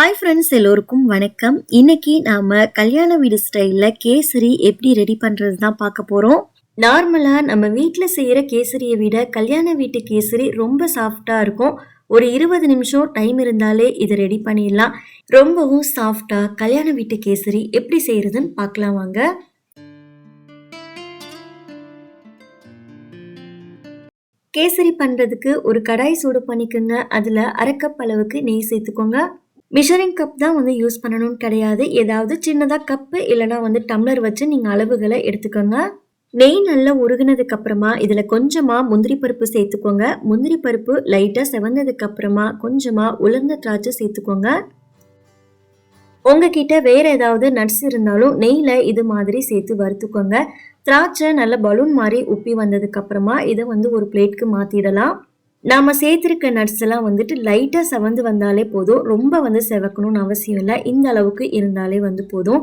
Hi friends எல்லோருக்கும் வணக்கம். இன்னைக்கு நாம கல்யாண வீடு ஸ்டைலில் கேசரி எப்படி ரெடி பண்ணுறது தான் பார்க்க போகிறோம் நார்மலாக நம்ம வீட்டில் செய்கிற கேசரியை விட கல்யாண வீட்டு கேசரி ரொம்ப சாஃப்டாக இருக்கும். ஒரு இருபது நிமிஷம் டைம் இருந்தாலே இதை ரெடி பண்ணிடலாம். ரொம்பவும் சாஃப்டாக கல்யாண வீட்டு கேசரி எப்படி செய்கிறதுன்னு பார்க்கலாம் வாங்க. கேசரி பண்ணுறதுக்கு ஒரு கடாய் சூடு பண்ணிக்கோங்க. அதில் அரைக்கப்பளவுக்கு அளவுக்கு நெய் சேர்த்துக்கோங்க. மிஷரிங் கப் தான் வந்து யூஸ் பண்ணணும்னு கிடையாது. ஏதாவது சின்னதாக கப்பு இல்லைனா வந்து டம்ளர் வச்சு நீங்கள் அளவுகளை எடுத்துக்கோங்க. நெய் நல்லா உருகுனதுக்கு அப்புறமா இதில் கொஞ்சமாக முந்திரி பருப்பு சேர்த்துக்கோங்க. முந்திரி பருப்பு லைட்டாக செவந்ததுக்கு அப்புறமா கொஞ்சமாக உலர்ந்த திராட்சை சேர்த்துக்கோங்க. உங்ககிட்ட வேற ஏதாவது நட்ஸ் இருந்தாலும் நெய்யில் இது மாதிரி சேர்த்து வறுத்துக்கோங்க. திராட்சை நல்ல பலூன் மாதிரி உப்பி வந்ததுக்கு அப்புறமா இதை வந்து ஒரு பிளேட்க்கு மாற்றிடலாம் நாம் சேர்த்துருக்க நட்ஸ் எல்லாம் வந்துட்டு லைட்டாக செவந்து வந்தாலே போதும். ரொம்ப வந்து செவக்கணும்னு அவசியம் இல்லை. இந்த அளவுக்கு இருந்தாலே வந்து போதும்.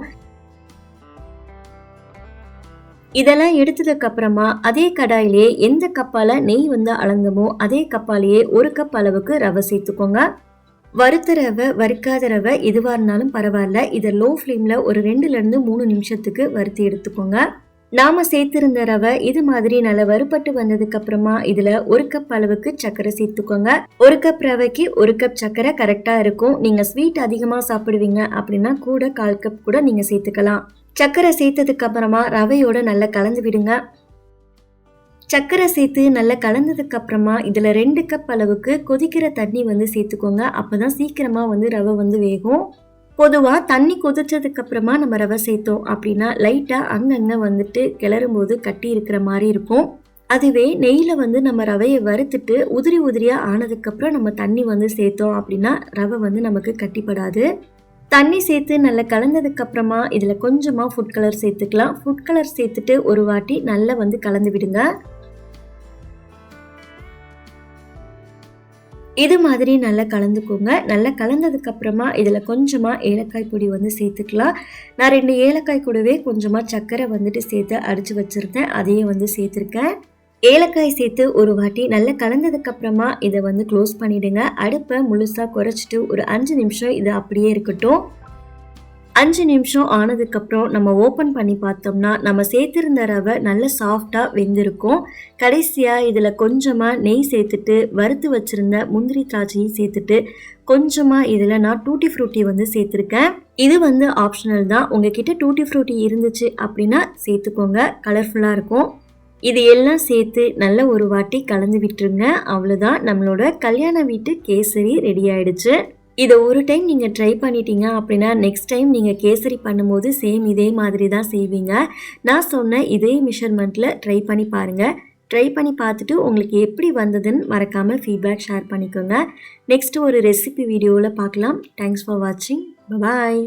இதெல்லாம் எடுத்ததுக்கு அப்புறமா அதே கடாயிலேயே எந்த கப்பால நெய் வந்து அளந்தமோ அதே கப்பாலேயே ஒரு கப் அளவுக்கு ரவை சேர்த்துக்கோங்க. வறுத்த ரவை வறுக்காத ரவை எதுவாக இருந்தாலும் பரவாயில்ல. இதை லோ ஃப்ளேமில் ஒரு ரெண்டுலேருந்து மூணு நிமிஷத்துக்கு வறுத்து எடுத்துக்கோங்க. நாம சேர்த்திருந்த ரவை இது மாதிரி நல்லா வறுபட்டு வந்ததுக்கு அப்புறமா இதுல ஒரு கப் அளவுக்கு சர்க்கரை சேர்த்துக்கோங்க. ஒரு கப் ரவைக்கு ஒரு கப் சர்க்கரை கரெக்டா இருக்கும். நீங்க ஸ்வீட் அதிகமா சாப்பிடுவீங்க அப்படின்னா கூட கால் கப் கூட நீங்க சேர்த்துக்கலாம். சர்க்கரை சேர்த்ததுக்கு அப்புறமா ரவையோட நல்லா கலந்து விடுங்க. சர்க்கரை சேர்த்து நல்லா கலந்ததுக்கு அப்புறமா இதில் ரெண்டு கப் அளவுக்கு கொதிக்கிற தண்ணி வந்து சேர்த்துக்கோங்க. அப்போ தான் சீக்கிரமாக வந்து ரவை வந்து வேகும். பொதுவாக தண்ணி கொதிச்சதுக்கு அப்புறமா நம்ம ரவை சேர்த்தோம் அப்படின்னா லைட்டாக அங்கங்கே வந்துட்டு கிளறும் போது கட்டி இருக்கிற மாதிரி இருக்கும். அதுவே நெய்யில் வந்து நம்ம ரவையை வறுத்துட்டு உதிரி உதிரியாக ஆனதுக்கப்புறம் நம்ம தண்ணி வந்து சேர்த்தோம் அப்படின்னா ரவை வந்து நமக்கு கட்டிப்படாது. தண்ணி சேர்த்து நல்லா கலந்ததுக்கப்புறமா இதில் கொஞ்சமாக ஃபுட் கலர் சேர்த்துக்கலாம். ஃபுட் கலர் சேர்த்துட்டு ஒரு வாட்டி நல்லா வந்து கலந்து விடுங்க. இது மாதிரி நல்லா கலந்துக்கோங்க. நல்லா கலந்ததுக்கப்புறமா இதில் கொஞ்சமாக ஏலக்காய் பொடி வந்து சேர்த்துக்கலாம். நான் ரெண்டு ஏலக்காய் கூடவே கொஞ்சமாக சர்க்கரை வந்துட்டு சேர்த்து அடித்து வச்சுருந்தேன் அதையும் வந்து சேர்த்துருக்கேன். ஏலக்காய் சேர்த்து ஒரு வாட்டி நல்லா கலந்ததுக்கப்புறமா இதை வந்து க்ளோஸ் பண்ணிவிடுங்க அடுப்பை முழுசாக குறைச்சிட்டு ஒரு அஞ்சு நிமிஷம் இது அப்படியே இருக்கட்டும். அஞ்சு நிமிஷம் ஆனதுக்கப்புறம் நம்ம ஓப்பன் பண்ணி பார்த்தோம்னா நம்ம சேர்த்துருந்த ரவை நல்ல சாஃப்டாக வெந்திருக்கும். கடைசியாக இதில் கொஞ்சமாக நெய் சேர்த்துட்டு வறுத்து வச்சுருந்த முந்திரி திராட்சையும் சேர்த்துட்டு கொஞ்சமாக இதில் நான் டூட்டி ஃப்ரூட்டி வந்து சேர்த்துருக்கேன். இது வந்து ஆப்ஷனல் தான். உங்ககிட்ட டூட்டி ஃப்ரூட்டி இருந்துச்சு அப்படின்னா சேர்த்துக்கோங்க. கலர்ஃபுல்லாக இருக்கும். இது எல்லாம் சேர்த்து நல்ல ஒரு வாட்டி கலந்து விட்டுருங்க. அவ்வளோதான் நம்மளோட கல்யாண வீட்டு கேசரி ரெடி ஆயிடுச்சு. இதை ஒரு டைம் நீங்கள் ட்ரை பண்ணிட்டீங்க அப்படின்னா நெக்ஸ்ட் டைம் நீங்கள் கேசரி பண்ணும்போது சேம் இதே மாதிரி தான் செய்வீங்க. நான் சொன்ன இதே மெஷர்மெண்ட்டில் ட்ரை பண்ணி பாருங்கள் ட்ரை பண்ணி பார்த்துட்டு உங்களுக்கு எப்படி வந்ததுன்னு மறக்காமல் ஃபீட்பேக் ஷேர் பண்ணிக்கோங்க. நெக்ஸ்ட்டு ஒரு ரெசிபி வீடியோவில் பார்க்கலாம். தேங்க்ஸ் ஃபார் வாட்சிங் பாய்